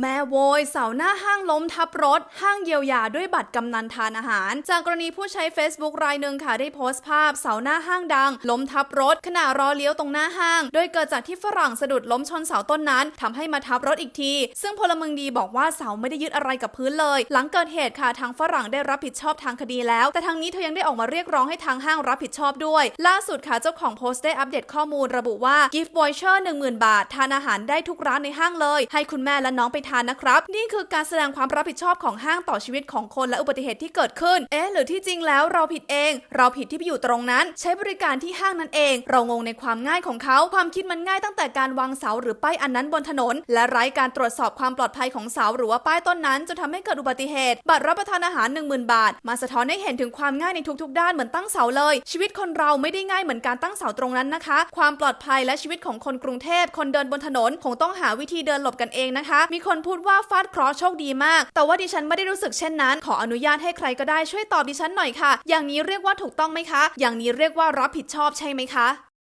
แม่โวยเสาหน้าห้างล้มทับรถ ห้างเยียวยาด้วยบัตรกำนันทานอาหาร จากกรณีผู้ใช้ Facebook รายหนึ่งค่ะได้โพสต์ภาพเสาหน้าห้างดัง ล้มทับรถ ขณะรอเลี้ยวตรงหน้าห้าง โดยเกิดจากที่ฝรั่งสะดุดล้มชนเสาต้นนั้นทำให้มาทับรถอีกที ซึ่งพลเมืองดีบอกว่าเสาไม่ได้ยึดอะไรกับพื้นเลย หลังเกิดเหตุค่ะทางฝรั่งได้รับผิดชอบทางคดีแล้ว แต่ทางนี้เธอยังได้ออกมาเรียกร้องให้ทางห้างรับผิดชอบด้วย ล่าสุดค่ะเจ้าของโพสต์ได้อัปเดตข้อมูล ระบุว่า gift voucher 10,000 บาททานอาหารได้ทุกร้านในห้างเลย ให้คุณแม่และน้องไปทานนะครับ นี่คือการแสดงความรับผิดชอบของห้างต่อชีวิตของคนและอุบัติเหตุที่เกิดขึ้น เอ๊ะหรือที่จริงแล้วเราผิดเอง เราผิดที่ไปอยู่ตรงนั้น ใช้บริการที่ห้างนั้นเอง เรางงในความง่ายของเขา ความคิดมันง่ายตั้งแต่การวางเสาหรือป้ายอันนั้นบนถนน และไร้การตรวจสอบความปลอดภัยของเสาหรือว่าป้ายต้นนั้นจนทำให้เกิดอุบัติเหตุ บัตรรับประทานอาหาร 10,000 บาท มาสะท้อนให้เห็นถึงความง่ายในทุกๆ ด้านเหมือนตั้งเสาเลย ชีวิตคนเราไม่ได้ง่ายเหมือนการตั้งเสาตรงนั้นนะคะ ความปลอดภัยและชีวิตของคนกรุงเทพคนเดินบนถนนคงต้องหาวิธีเดินหลบกันเองนะคะ มีคนพูดว่าฟาดเคราะห์โชคดีมาก แต่ว่าดิฉันไม่ได้รู้สึกเช่นนั้น ขออนุญาตให้ใครก็ได้ช่วยตอบดิฉันหน่อยค่ะ อย่างนี้เรียกว่าถูกต้องไหมคะ อย่างนี้เรียกว่ารับผิดชอบใช่ไหมคะ